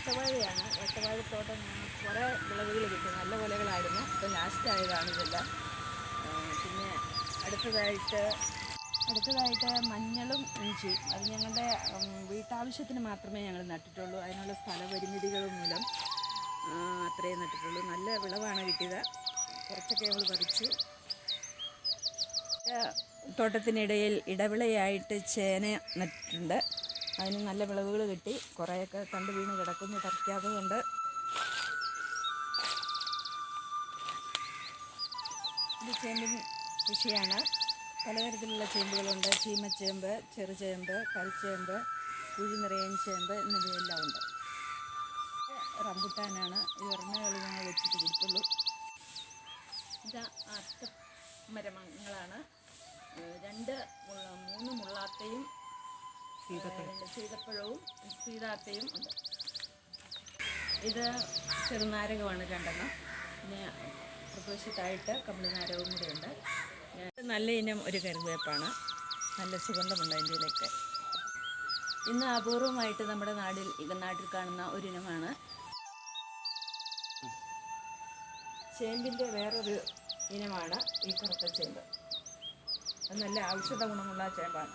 വട്ടവാഴയാണ് വട്ടവാഴത്തോട്ടം ഞങ്ങൾ കുറേ വിളവുകൾ കിട്ടും നല്ല വിളകളായിരുന്നു. ഇപ്പം ലാസ്റ്റ് ആയതാണ് ഇതെല്ലാം പിന്നെ അടുത്തതായിട്ട് അടുത്തതായിട്ട് മഞ്ഞളും ഇഞ്ചി അത് ഞങ്ങളുടെ വീട്ടാവശ്യത്തിന് മാത്രമേ ഞങ്ങൾ നട്ടിട്ടുള്ളൂ. അതിനുള്ള സ്ഥലപരിമിതികൾ മൂലം അത്രയും നട്ടിട്ടുള്ളൂ. നല്ല വിളവാണ് കിട്ടിയത്. കുറച്ചൊക്കെ ഞങ്ങൾ പറിച്ചു. തോട്ടത്തിനിടയിൽ ഇടവിളയായിട്ട് ചേന നട്ടിട്ടുണ്ട്. അതിന് നല്ല വിളവുകൾ കിട്ടി. കുറേയൊക്കെ കണ്ടു വീണ് കിടക്കുന്നു പറിക്കാത്തതുകൊണ്ട്. കൊണ്ട് ഇത് ചേമ്പിൻ കൃഷിയാണ്. പലതരത്തിലുള്ള ചേമ്പുകളുണ്ട്. ചീമച്ചേമ്പ് ചെറുചേമ്പ് കുഴി നിറയൻ ചേമ്പ് എന്നിവയെല്ലാം ഉണ്ട്. റംബുട്ടാനാണ്. ഈ ഒരെണ്ണകൾ ഞങ്ങൾ വെച്ചിട്ട് കൊടുത്തുള്ളൂ. ഇത് അർത്ഥ മരങ്ങളാണ് ഏഹ് രണ്ട് മൂന്ന് മുള്ളാത്തയും സീതപ്പഴവും സീതാത്തയും ഉണ്ട്. ഇത് ചെറുനാരകമാണ് രണ്ടെണ്ണം പിന്നെ പ്രദേശത്തായിട്ട് കമ്പിളിനാരകവും കൂടെ ഉണ്ട് നല്ല ഇനം ഒരു കരുവേപ്പാണ്. നല്ല സുഗന്ധമുണ്ട് അതിന്റെ ഇതൊക്കെ ഇന്ന് അപൂർവമായിട്ട് നമ്മുടെ നാടിൽ നാട്ടിൽ കാണുന്ന ഒരിനമാണ് ചേമ്പിന്റെ വേറൊരു ഇനമാണ് ഈ കറുത്ത ചേമ്പ്. അത് നല്ല ഔഷധ ഗുണമുള്ള ചേമ്പാണ്.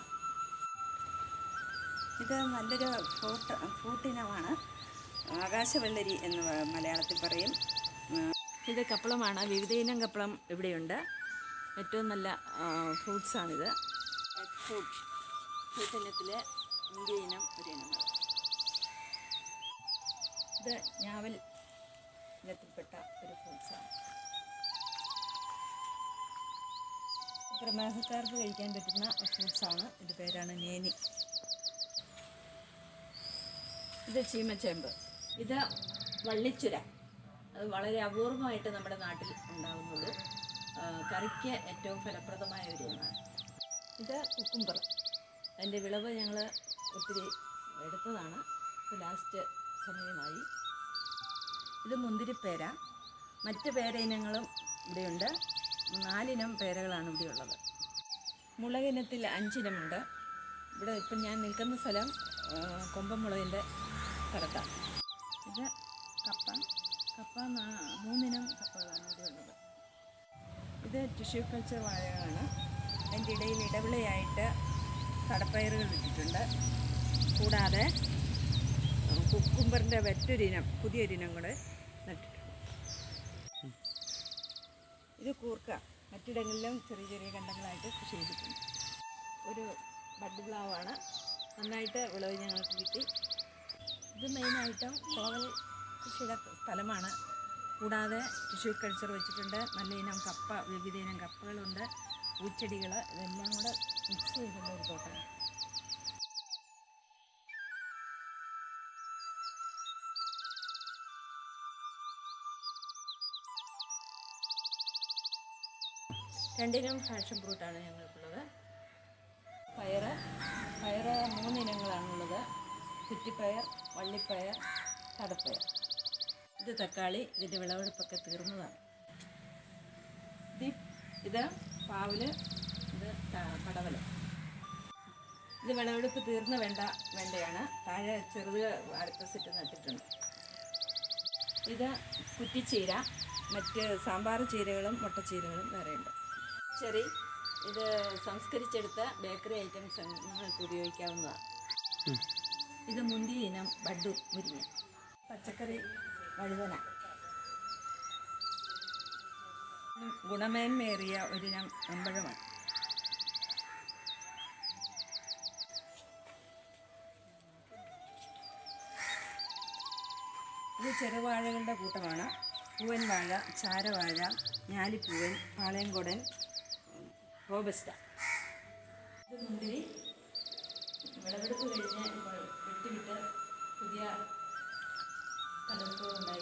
ഇത് നല്ലൊരു ഫ്രൂട്ട് ഫ്രൂട്ട് ഇനമാണ്. ആകാശവെള്ളരി എന്ന് മലയാളത്തിൽ പറയും. ഇത് കപ്പളമാണ്. വിവിധ ഇനം കപ്പളം ഇവിടെയുണ്ട്. ഏറ്റവും നല്ല ഫ്രൂട്ട്സാണിത്. ഫ്രൂട്ട് ഫ്രൂട്ട് ഇനത്തിലെ ഇന്ത്യ ഇനം ഒരു ഇനമാണ്. ഇത് ഞാവൽ ഇനത്തിൽപ്പെട്ട ഒരു ഫ്രൂട്ട്സാണ്. പ്രമേഹക്കാർക്ക് കഴിക്കാൻ പറ്റുന്ന ഫ്രൂട്ട്സാണ്. ഇത് പേരാണ് നേനി. ഇത് ചീമച്ചേമ്പ്. ഇത് വള്ളിച്ചുര. അത് വളരെ അപൂർവമായിട്ട് നമ്മുടെ നാട്ടിൽ ഉണ്ടാകുന്നുള്ളൂ കറിക്ക് ഏറ്റവും ഫലപ്രദമായ ഒരു ഇതാണ് ഇത് കുക്കുംബർ. അതിന്റെ വിളവ് ഞങ്ങൾ ഒത്തിരി എടുത്തതാണ്. ലാസ്റ്റ് സമയമായി. ഇത് മുന്തിരിപ്പേര. മറ്റ് പേര ഇനങ്ങളും ഇവിടെയുണ്ട്. നാലിനം പേരകളാണ് ഇവിടെയുള്ളത്. മുളകിനത്തിൽ അഞ്ചിനമുണ്ട്. ഇവിടെ ഇപ്പം ഞാൻ നിൽക്കുന്ന സ്ഥലം ആ, സ്ഥലത്താണ് ഇത് കപ്പ. കപ്പ മൂന്നിനം കപ്പകളാണ് ഇവിടെയുള്ളത് ഇത് ടിഷ്യൂ കൾച്ചർ വാഴകളാണ്. അതിന്റെ ഇടയിൽ ഇടവിളയായിട്ട് കടപ്പയറുകൾ ഇട്ടിട്ടുണ്ട്. കൂടാതെ കുക്കുംബറിന്റെ മറ്റൊരിനം പുതിയൊരിനം കൂടെ നട്ടിട്ടുണ്ട്. ഇത് കൂർക്ക. മറ്റിടങ്ങളിലും ചെറിയ ചെറിയ കണ്ടങ്ങളായിട്ട് കൃഷി ചെയ്തിട്ടുണ്ട്. ഒരു ബഡ് പ്ലാവാണ്. നന്നായിട്ട് വിളവ് ഞങ്ങൾക്ക് കിട്ടി. ഇത് മെയിനായിട്ടും കോവൽ കൃഷിയുടെ സ്ഥലമാണ്. കൂടാതെ ടിഷ്യൂ കൾച്ചർ വെച്ചിട്ടുണ്ട്. നല്ല ഇനം കപ്പ വിവിധ ഇനം കപ്പകളുണ്ട്. പൂച്ചെടികൾ ഇതെല്ലാം കൂടെ മിക്സ് ചെയ്തിട്ടുള്ള ഒരു തോട്ടമാണ്. രണ്ടിനം ഫാഷൻ ഫ്രൂട്ടാണ് ഞങ്ങൾക്കുള്ളത്. പയറ് പയറ് മൂന്നിനങ്ങളാണുള്ളത്. കുറ്റിപ്പയർ വള്ളിപ്പയർ തടപ്പയർ ഇത് തക്കാളി ഇതിന്റെ വിളവെടുപ്പൊക്കെ തീർന്നതാണ്. ഇത് ഇത് പാവൽ ഇത് കടവൽ ഇത് വിളവെടുപ്പ് തീർന്ന വേണ്ട വേണ്ടയാണ്. താഴെ ചെറുത് അടുത്ത സെറ്റ് നട്ടിട്ടുണ്ട്. ഇത് കുറ്റിച്ചീര മറ്റ് സാമ്പാർ ചീരകളും മുട്ടച്ചീരകളും വേറെയുണ്ട്. ചെറി ഇത് സംസ്കരിച്ചെടുത്ത ബേക്കറി ഐറ്റംസ് ഉപയോഗിക്കാവുന്നതാണ്. ഇത് മുന്തിയ ഇനം ബഡു മുരിങ്ങ. പച്ചക്കറി വഴുതന ഗുണമേന്മയേറിയ ഒരിനം അമ്പഴമാണ് ഇത് ചെറുവാഴകളുടെ കൂട്ടമാണ്. പൂവൻ വാഴ ചാരവാഴ ഞാലിപ്പൂവൻ പാളയംകോടൻ റോബസ്റ്റ. ഇത് മുന്തിരി. വിളവെടുപ്പ് കഴിഞ്ഞ് ഇപ്പോൾ പുതിയ കലർപ്പ് ഉണ്ടായിട്ടുള്ളത്